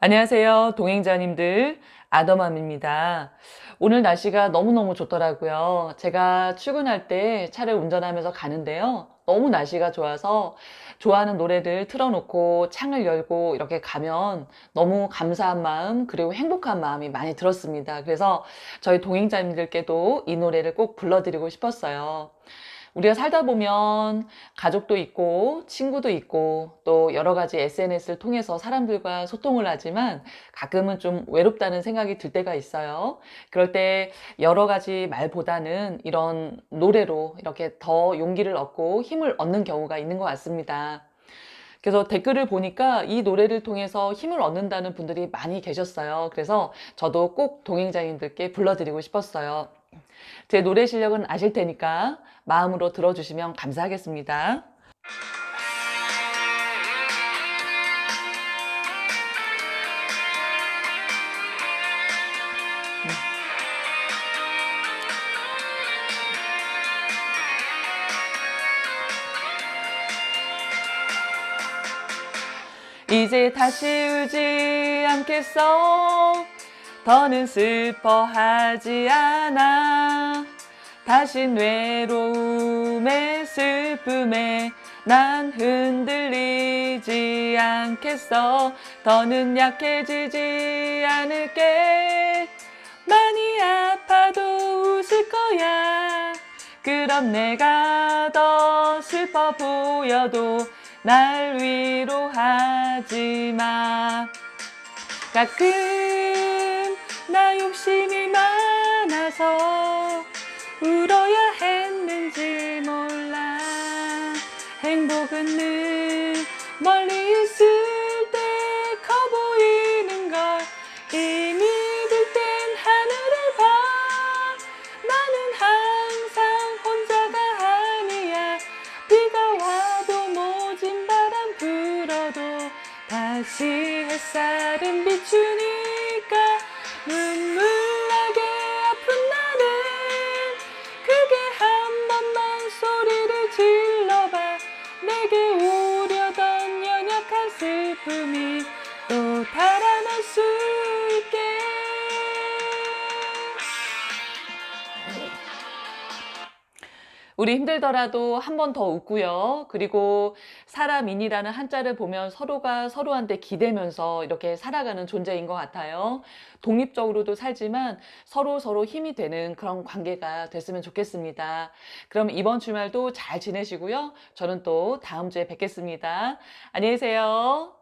안녕하세요. 동행자님들. 아더맘입니다. 오늘 날씨가 너무너무 좋더라고요. 제가 출근할 때 차를 운전하면서 가는데요. 너무 날씨가 좋아서 좋아하는 노래를 틀어놓고 창을 열고 이렇게 가면 너무 감사한 마음, 그리고 행복한 마음이 많이 들었습니다. 그래서 저희 동행자님들께도 이 노래를 꼭 불러드리고 싶었어요. 우리가 살다 보면 가족도 있고 친구도 있고 또 여러 가지 SNS를 통해서 사람들과 소통을 하지만 가끔은 좀 외롭다는 생각이 들 때가 있어요. 그럴 때 여러 가지 말보다는 이런 노래로 이렇게 더 용기를 얻고 힘을 얻는 경우가 있는 것 같습니다. 그래서 댓글을 보니까 이 노래를 통해서 힘을 얻는다는 분들이 많이 계셨어요. 그래서 저도 꼭 동행자님들께 불러드리고 싶었어요. 제 노래 실력은 아실 테니까 마음으로 들어주시면 감사하겠습니다. 이제 다시 울지 않겠어. 더는 슬퍼하지 않아. 다신 외로움에 슬픔에 난 흔들리지 않겠어. 더는 약해지지 않을게. 많이 아파도 웃을 거야. 그럼 내가 더 슬퍼 보여도 날 위로하지 마. 가끔 나 욕심이 많아서 울어야 했는지 몰라. 행복은 늘 멀리 있을 때 커 보이는 걸 이미 들 땐 하늘을 봐. 나는 항상 혼자가 아니야. 비가 와도 모진 바람 불어도 다시 햇살은 비추니 슬픔이 또 달아날 수 있게 우리 힘들더라도 한 번 더 웃고요. 그리고 사람인이라는 한자를 보면 서로가 서로한테 기대면서 이렇게 살아가는 존재인 것 같아요. 독립적으로도 살지만 서로 서로 힘이 되는 그런 관계가 됐으면 좋겠습니다. 그럼 이번 주말도 잘 지내시고요. 저는 또 다음 주에 뵙겠습니다. 안녕히 계세요.